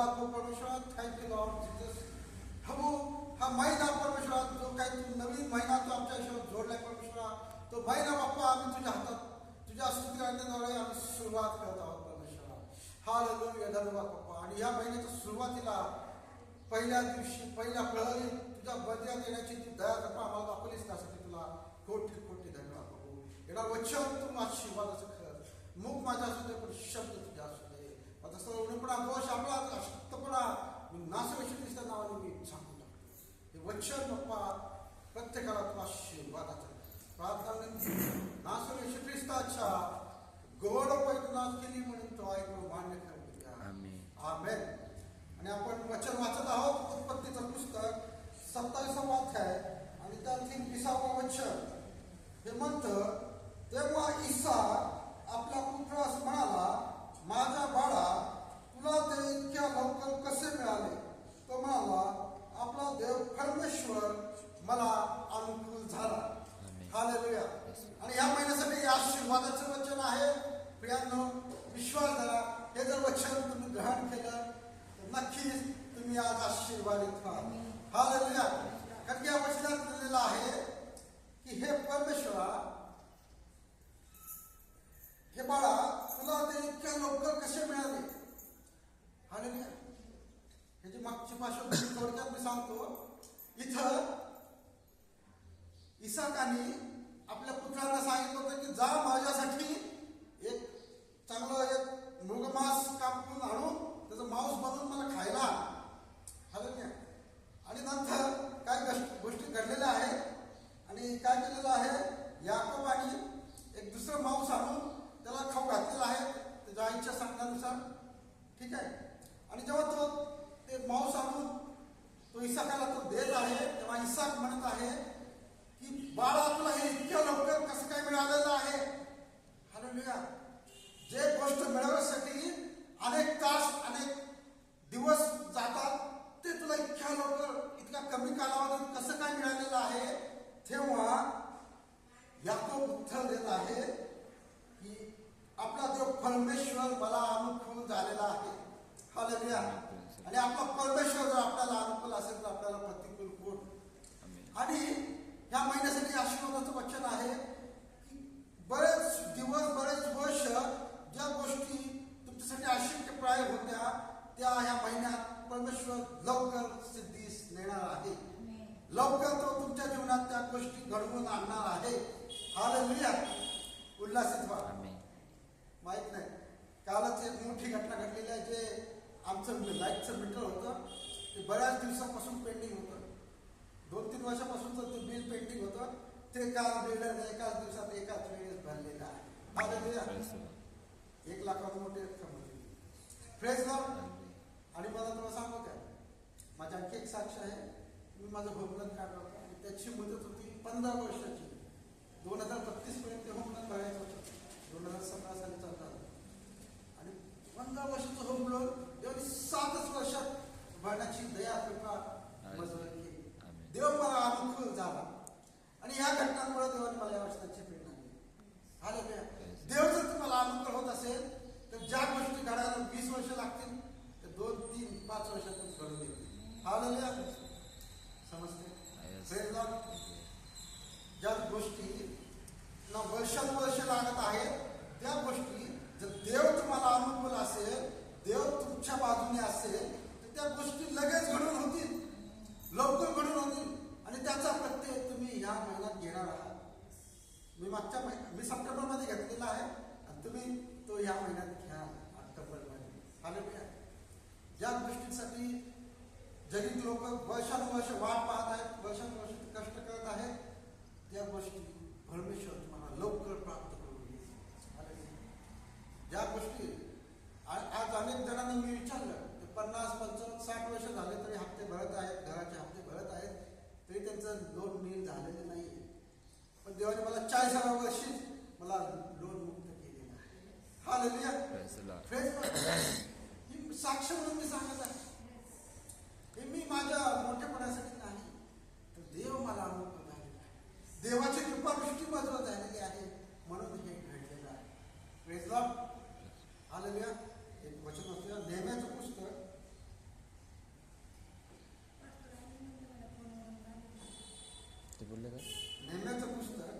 करूया धन्यवाद परमेश्वर थँक्यू लॉर्ड जीसस प्रभू हा महिना परमेश्वरा जो काही तू नवीन महिना तू आमच्या आयुष्यात जोडलाय परमेश्वरा तो महिना बाप्पा आम्ही तुझ्या हातात तुझ्या स्तुतीद्वारे आम्ही सुरुवात करत आहोत परमेश्वरा. हा धन्यवाद बाप्पा. आणि या महिन्याच्या सुरुवातीला पहिल्या दिवशी पहिल्या प्रहरी तुझ्या बदल्यात येण्याची तू दया कृपा आम्हाला दाखवलीच त्यासाठी तुला. कोटी कोटी धन्यवाद प्रभू येणार वचन तू आशीर्वादाचं खरं. मुख माझ्या असू दे पण शब्द तुझ्या असू दे आता सर्व उणेपणा दोष आपला अशक्तपणा मी नासवेशी दिसत्या नावाने मी सांगून टाकतो हे वचन बाप्पा प्रत्येकाला तू आशीर्वादाचं प्रार्थना विनंती नासवेशी ख्रिस्ताच्या गोड पैतनाथ केली म्हणून तो ऐकून मान्य करून द्या आमेन. आमेन आणि आपण वचन वाचत आहोत उत्पत्तीचं पुस्तक सत्तावीसावा अध्याय आणि त्यातील विसावा वचन हे म्हणतं तेव्हा ईसा आपल्या पुत्रास म्हणाला माझ्या बाळा तुला ते इतक्या लवकर कसे मिळाले तो म्हणाला आपला देव परमेश्वर मला अनुकूल झाला आमेन. हालेलुया आणि या महिन्यासाठी आशीर्वादाचं वचन आहे प्रियांनो विश्वास धरा हे जर वचन तुम्ही ग्रहण केलं तर नक्कीच तुम्ही आज आशीर्वादित व्हाल हालेलुया कारण की या वचनात दिलेलं आहे की हे परमेश्वरा हे बाळा तुला ते इतक्या लवकर कसे मिळाले? आणि ह्याची मागची भाषा थोडक्यात मी सांगतो. इथं इसाकाने आपल्या पुत्रांना सांगितलं होतं की जा माझ्यासाठी एक चांगलं एक मृगमास कापून आणून त्याचं मांस बनवून मला खायला हवं आणि नंतर काय गोष्टी घडलेल्या आहेत आणि काय केलेलं आहे? याकोबाने एक दुसरं मांस आणून त्याला खाऊ घातलेलं आहे त्याच्या आईच्या सांगण्यानुसार ठीक आहे? आणि जेव्हा तो ते मांस आणून तो इसाकाला तो देत आहे तेव्हा इसाक म्हणत आहे की बाळा तुला हे इतक्या लवकर कसं काय मिळालेलं आहे? हालेलुया. जे गोष्ट मिळवण्यासाठी अनेक तास अनेक दिवस जातात ते तुला इतक्या लवकर इतक्या कमी कालावधीत कसं काय मिळालेलं आहे? तेव्हा याकोब उत्तर देत आहे की आपला देव परमेश्वर मला अनुकूल झालेला आहे हालेलुया. आणि आपला परमेश्वर जर आपल्याला अनुकूल असेल तर आपल्याला प्रतिकूल कोण. आणि ह्या महिन्यासाठी आशीर्वादाचं वचन आहे की बरेच दिवस बरेच वर्ष ज्या गोष्टी तुमच्यासाठी अशक्यप्राय होत्या त्या ह्या महिन्यात परमेश्वर लवकर सिद्धीस नेणार आहे. लवकर तो तुमच्या जीवनात त्या गोष्टी घडवून आणणार आहे. हालेलुया. उल्हासित व्हा. आमेन. माहीत नाही. कालच एक मोठी घटना घडलेली आहे जे आमचं लाईटचं मीटर होतं ते बऱ्याच दिवसापासून पेंडिंग होतं. दोन तीन वर्षापासूनचं ते बिल पेंडिंग होतं. ते काल बिल्डरने एकाच दिवसात एकाच वेळेस भरलेलं आहे. Lord. एक लाखावर मोठी रक्कम होती. Fresh Hallelujah. आणि मला तुम्हाला सांगू काय माझ्या आणखी एक साक्ष आहे. मी माझं होमलन काढलं होतं आणि त्याची मुदत होती पंधरा वर्षाची दोन हजार बत्तीस पर्यंत होमलन भरायचं होतं दोन हजार सतरा साली चालू झालं आणि पंधरा वर्षाचं होम लोन देवाने सातच वर्षात भरण्याची दया कृपा मंजूर केली आमेन. देव मला अनुकूल झाला आणि ह्या घटनांमुळे देवाने मला या वर्षाची प्रेरणा दिली हालेलुया. देव जर तुम्हाला अनुकूल होत असेल तर ज्या गोष्टी घडायला वीस वर्ष लागतील तर दोन तीन पाच वर्षातच घडून येतील हालेलुया. समजते Yes. Praise God. ज्या गोष्टी ना वर्षानुवर्ष लागत आहेत त्या गोष्टी जर देव तुम्हाला अनुकूल असेल देव तुमच्या बाजूने असेल तर त्या गोष्टी लगेच घडून होतील. लवकर घडून होतील. आणि त्याचा प्रत्यय तुम्ही ह्या महिन्यात घेणार आहात. मी मागच्या महिन्यात मी सप्टेंबरमध्ये घेतलेला आहे. आणि तुम्ही तो ह्या महिन्यात घ्या ऑक्टोबरमध्ये. हालेलुया. या गोष्टींसाठी जगीत लोक वर्षानुवर्ष वाट पाहत आहेत वर्षानुवर्ष कष्ट करत आहेत त्या गोष्टी परमेश्वर तुम्हाला लवकर प्राप्त करून देईल. हालेलुया. ज्या गोष्टी आ- आज अनेक जणांना मी विचारलं ते पन्नास पंचावन्न साठ वर्ष झाले तरी हप्ते भरत आहेत घराचे हप्ते भरत आहेत तरी त्यांचं लोन नील झालेलं नाही पण देवाने मला चाळीसाव्या वर्षी मला लोन मुक्त केलेलं आहे hallelujah Praise the Lord. Friends ही साक्ष म्हणून मी सांगत आहे हे मी माझ्या मोठेपणासाठी नाही तर देव मला अनुभव झालेला आहे देवाची कृपा दृष्टी माझ्यावर झालेली आहे म्हणून हे घडलेलं आहे Praise Lord. Hallelujah. एक वचन असतं नेहम्याचं पुस्तक ते बोलले काय नेहम्याचं पुस्तक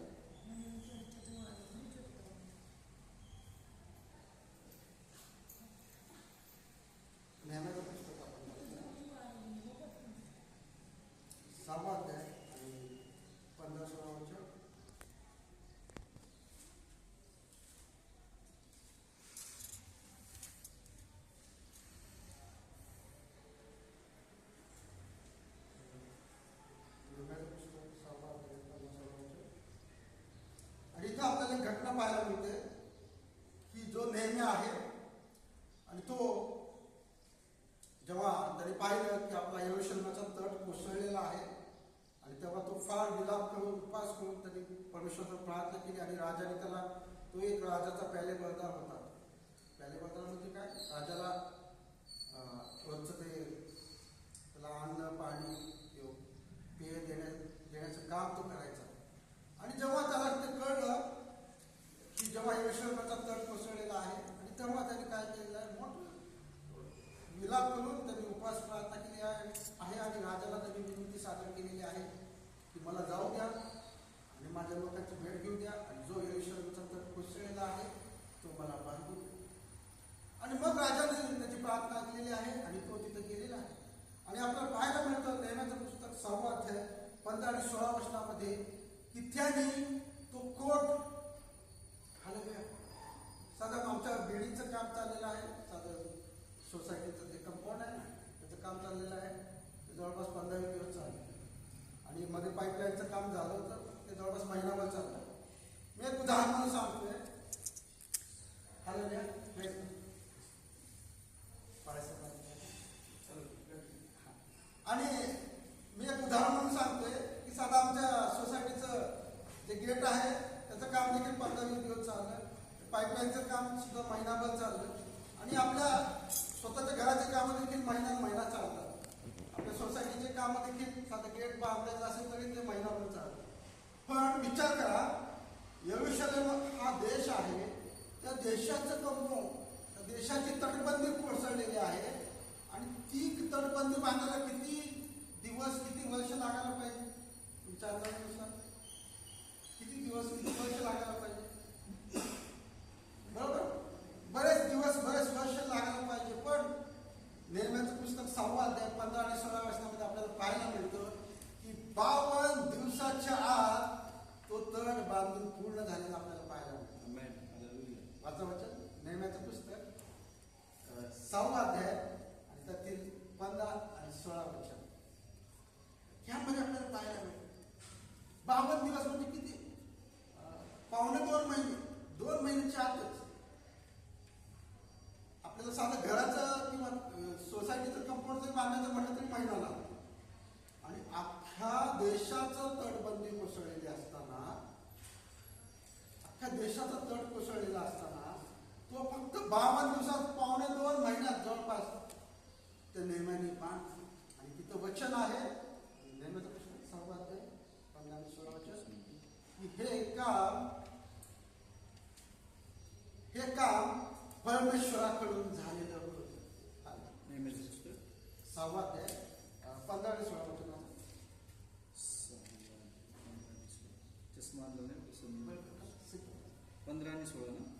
नेहम्याचं पुस्तक आपण बघूया. सहावा अध्याय आणि पंधरा सोळा वचन नेहम्याचं पुस्तक सहावा अध्याय पंधरा सोळा वचन आणि इथं आपल्याला एक घटना पाहायला मिळते की जो नेहमी आहे आणि तो जेव्हा त्याने पाहिलं की आपला यरुशलेमाचा तट कोसळलेला आहे आणि तेव्हा तो फार विलाप करून उपास करून त्यांनी परमेश्वराचा प्रार्थना केली आणि राजाने त्याला तो एक राजाचा पहिले बरदार होता. पहिले बरदार म्हणजे काय? राजाला रोजचं ते त्याला अन्न पाणी पेय देण्या देण्याचं काम तो करायचा. आणि जेव्हा त्याला ते कळलं की जेव्हा यशवराचा तट कोसळलेला आहे आणि तेव्हा त्याने काय केलेलं आहे? मोठं विलाप करून त्यांनी उपवास प्रार्थना केली आहे आहे आणि राजाला त्यांनी विनंती सादर केलेली आहे की मला जाऊ द्या आणि माझ्या लोकांची भेट घेऊ द्या. आणि जो यशवराचा तर कोसळलेला आहे तो मला बांधू द्या. आणि मग राजाने त्याची प्रार्थना केलेली आहे आणि तो तिथं गेलेला आहे. आणि आपल्याला पाहायला मिळतं नेहमीचं पुस्तक सहावा अध्याय पंधरा आणि सोळा वर्षामध्ये की त्याने तो कोट हलव्या साधारण आमच्या बिल्डिंगचं काम चाललेलं आहे. साधारण सोसायटीचं जे कंपाऊंड आहे ना त्याचं काम चाललेलं आहे. जवळपास पंधरा दिवस आणि मध्ये पाईपलाईनचं काम झालं तर ते जवळपास महिनाभर चाललं मी एक उदाहरण म्हणून सांगतोय. हालेलुया. आणि मी एक उदाहरण म्हणून सांगतोय की साधा आमच्या सोसायटीचं जे गेट आहे त्याचं काम देखील पंधरा वीस दिवस चाललं. पाईपलाईनचं काम सुद्धा महिनाभर चाललं. आणि आपल्या स्वतःच्या घराचे कामं देखील महिना महिना चालतात. आपल्या सोसायटीचे काम देखील साधं गेट बांधायचं असेल तरी ते महिनाभर चालतं. पण विचार करा यरुशलेम हा देश आहे त्या देशाचं कंपाऊंड त्या देशाची तटबंदी कोसळलेली आहे आणि ती तटबंदी बांधायला किती दिवस किती वर्ष लागायला पाहिजे? तुमच्या अंदाजानुसार? किती दिवस किती वर्ष लागायला पाहिजे? बरोबर? बरेच दिवस बरेच वर्ष लागायला पाहिजे पण निर्म्याचं पुस्तक सहावा अध्याय पंधरा आणि सोळा वर्षामध्ये आपल्याला पाहायला मिळतं की बावन्न दिवसाच्या आत तो तट बांधून पूर्ण झालेला आपल्याला पाहायला मिळतं. वाचा वचन. नेहम्याचं पुस्तक. सहावा अध्याय आणि त्यातील पंधरा आणि सोळा वचन. ह्यामध्ये आपल्याला पाहायला मिळतं. बावन्न दिवस म्हणजे किती? पावणे दोन महिने. दोन महिन्याच्या आतच. आपल्याला साधं अं, सोसायटीचं जर बांधायचं म्हटलं तरी महिना लागतो आणि अख्ख्या देशाचं तटबंदी कोसळलेली असताना अख्ख्या देशाचा तट कोसळलेला असताना तो फक्त बावन्न दिवसात पावणे दोन महिन्यात जवळपास त्या नेहम्याने बांधला आणि तिथं वचन आहे. नेहमीचं पुस्तक सर्वात आहे पंधरा सोळा वचन. की हे काम हे काम परमेश्वराकडून झाले सहावा अध्याय पंधरा आणि सोळा वचन आहे. पंधरा आणि सोळा ना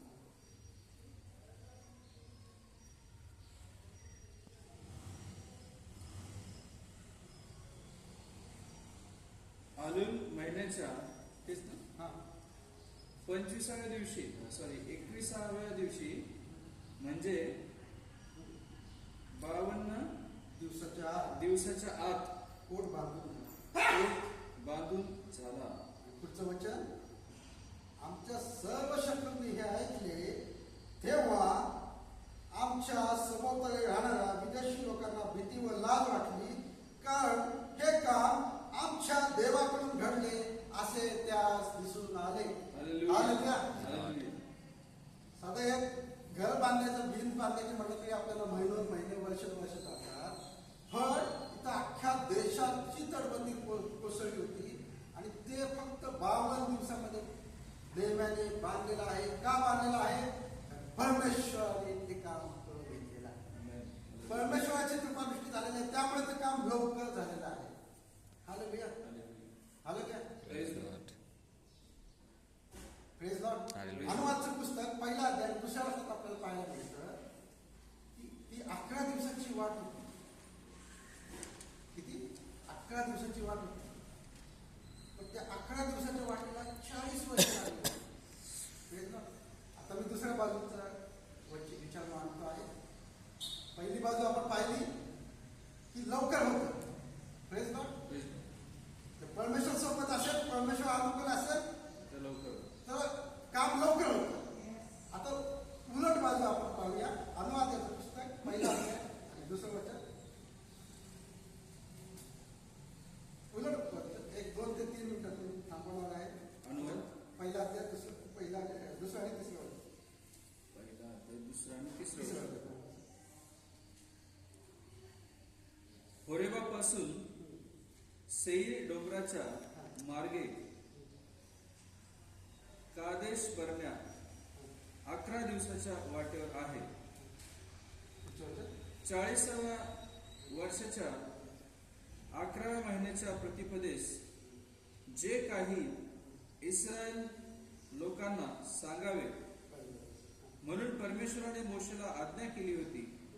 आलूल महिन्याच्या तेच ना? हा. पंचवीसाव्या दिवशी सॉरी एकविसाव्या दिवशी म्हणजे दिवसाच्या आत. दिवसाच्या आत. कोट बांधून बांधून झाला. पुढचं वचन? आमच्या सर्व शत्रूंनी हे ऐकले तेव्हा आमच्या सभोवताली राहणाऱ्या विदेशी लोकांना भीती व लाज वाटली कारण हे काम आमच्या देवाकडून घडले असे त्यास दिसून आले. साधं एक घर बांधायचं भिंत बांधायची म्हटलं तरी आपल्याला महिनोन महिने नेहम्याने बांधलेला आहे. का बांधलेला आहे? परमेश्वराने ते काम करून घेतलेलं आहे. परमेश्वराची कृपादृष्टी झालेली आहे. त्यामुळे ते काम लवकर झालेलं आहे. हालं भैया हालं क्या. प्रेज. अनुवादचं पुस्तक पहिला अध्याय दुसऱ्या वर्षात आपल्याला पाहायला मिळतं. की ती अकरा दिवसाची वाट होती किती अकरा दिवसाची वाट होती पण त्या अकरा दिवसाच्या वाटेला चाळीस वर्ष लागली प्रेज लॉर्ड आता मी दुसऱ्या बाजूचा वरची विचार मांडतो आहे पहिली बाजू आपण पाहिली की लवकर होतं praise lord Praise the Lord. तर परमेश्वर सोबत असेल परमेश्वर अनुकूल असेल तर लवकर तर काम लवकर होतं आता उलट बाजू आपण पाहूया अनुवाद याचं पुस्तक पहिला अध्याय आणि दुसरं वचन उलट वचन. एक दोन ते तीन मिनिटं तुम्ही थांबवणार आहे अनुवाद पहिला अध्याय दुसरं पहिला अध्याय, दुसरं आणि तिसरं वचन. पहिला अध्याय, दुसरा आणि तिसरं तिसरा वचन. होरेबापासून सेईर मार्गे कादेश बरण्या अकरा दिवसाच्या वाटेवर आहे. चाळीसाव्या वर्षाच्या अकराव्या महिन्याच्या प्रतिपदेश जे काही इस्रायल लोकांना सांगावे म्हणून परमेश्वराने मोशेला आज्ञा केली होती.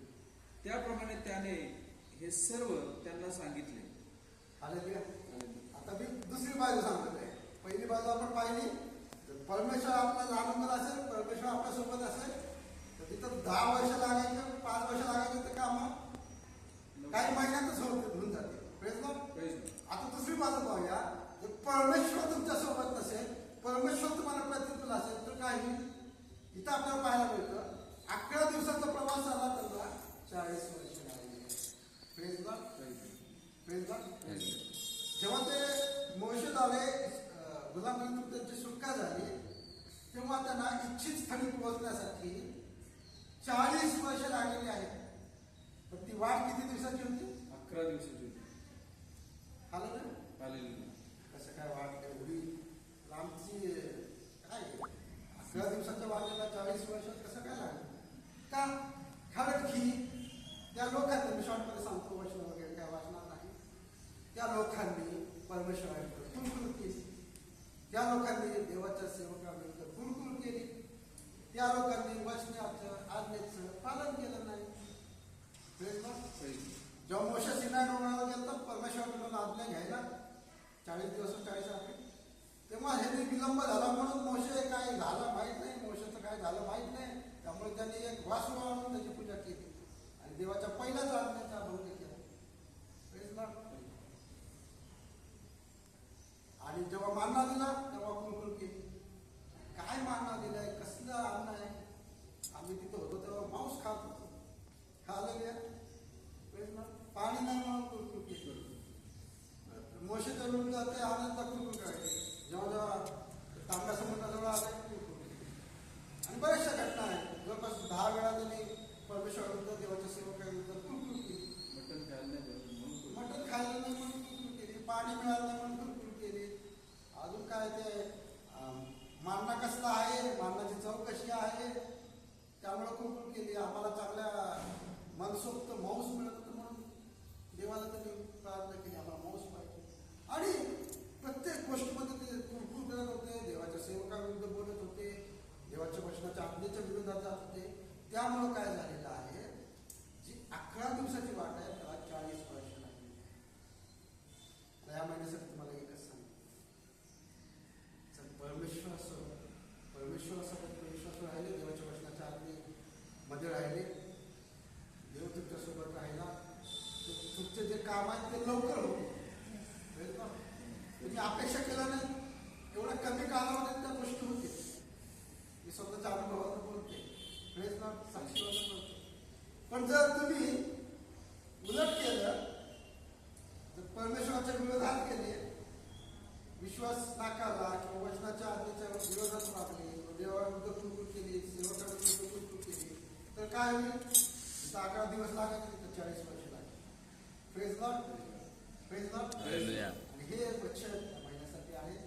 त्याप्रमाणे त्याने हे सर्व त्यांना सांगितले. हालेलुया. आता मी दुसरी बाजू सांगत आहे पहिली बाजू आपण पाहिली तर परमेश्वर आपला लहान मुलं असेल परमेश्वर आपल्यासोबत असेल तर तिथं दहा वर्ष लागायचं पाच वर्ष लागायचं ते काम काही महिन्यातच होऊन जाते. आता दुसरी बाजू पाहूया जर परमेश्वर तुमच्यासोबत नसेल परमेश्वर तुम्हाला प्रतिकूल असेल तर काय होईल इथं आपल्याला पाहायला मिळतं अकरा दिवसाचा प्रवास झाला त्यांना चाळीस वर्ष लागली जेव्हा ते मोर्शे झाले अं, गुलामीतून त्यांची सुटका झाली तेव्हा त्यांना इच्छित स्थळी पोहोचण्यासाठी चाळीस वर्ष लागलेली आहेत. पण ती वाट किती दिवसाची होती? अकरा दिवसाची होती. आलं ना? Hallelujah. कसं काय वाट एवढी लांबची काय? अकरा दिवसाच्या वाटेला चाळीस वर्षात कसं काय लागलं? का? कारण की त्या लोकांनी मी शॉर्टमध्ये सांगतो वचन वगैरे काय वाचणार नाही त्या लोकांनी परमेश्वराकडे कुलकुल केली. त्या लोकांनी देवाच्या सेवकाविरुद्ध कुलकुल केली. त्या लोकांनी वचनाचं आज्ञेचं पालन केलं नाही. जेव्हा मोशा सिनाय डोंगरावर गेला परमेश्वराकडून आज्ञा घ्यायला चाळीस दिवस चाळीस रात्री तेव्हा हे विलंब झाला म्हणून मोशे काय झालं माहीत नाही मोशाचं काय झालं माहीत नाही. त्यामुळे त्यांनी एक वासरू आणून त्याची पूजा केली. आणि देवाच्या पहिल्याच आज्ञेचा भंग केला Praise God. आणि दिला तेव्हा कुलकुल केली काय मानना दिलाय? कसलं अन्न आहे? आम्ही तिथं होतो तेव्हा मांस खात होतो. Praise God. पाणी नाही म्हणून कुलकुल केली मोशेच्या विरुद्ध ते आनंद कुलकुल करायचे जेव्हा जेव्हा तांब्या समुद्राजवळ आला केली. आणि बऱ्याचशा घटना आहेत. जवळपास दहा वेळा त्यांनी परमेश्वराविरुद्ध देवाच्या सेवकाविरुद्ध कुलकुल केली मटण खायला नाही. मटण खायला नाही म्हणून कुरकुर केली पाणी मिळालं नाही म्हणून अजून काय ते मांडा कसला आहे मांडाची चव कशी आहे त्यामुळे कुरकुर केली. आम्हाला चांगल्या मनसोक्त मांस मिळत होतं म्हणून देवाला त्यांनी प्रार्थना केली. आम्हाला मांस पाहिजे. आणि प्रत्येक गोष्टीमध्ये ते कुरकुर करत होते देवाच्या सेवकाविरुद्ध बोलत होते देवाच्या वचनाच्या आज्ञेच्या विरोधात जात होते. त्यामुळं काय झालेलं आहे जी अकरा दिवसाची वाट आहे त्याला चाळीस वर्ष लागली आता या महिन्यासाठी तुम्हाला एकच सांगतो चल परमेश्वरासोबत परमेश्वरासोबत परमेश्वर राहिले देवाच्या वचनाच्या आज्ञे मध्ये राहिले देव तुमच्यासोबत राहिला तर तुमचे जे काम आहे ते लवकर होते कळलं का? तुम्ही अपेक्षा केला नाही एवढ्या कमी कालावधीत त्या गोष्टी होतील मी स्वतःच्या अनुभवातून बोलते प्रेस नॉट साक्षीवाद बोलते पण जर तुम्ही उलट केलं जर परमेश्वराच्या विरोधात केले. विश्वास नाकारला किंवा वचनाच्या आज्ञेच्या विरोधात वागले देवाविरुद्ध कुलकुल केली सेवकाविरुद्ध कुलकुल केली. तर काय होईल? अकरा दिवस लागायचे तिथं चाळीस वर्ष लागले प्रेस नॉट प्रेस नॉट हे वचन महिन्यासाठी आहे.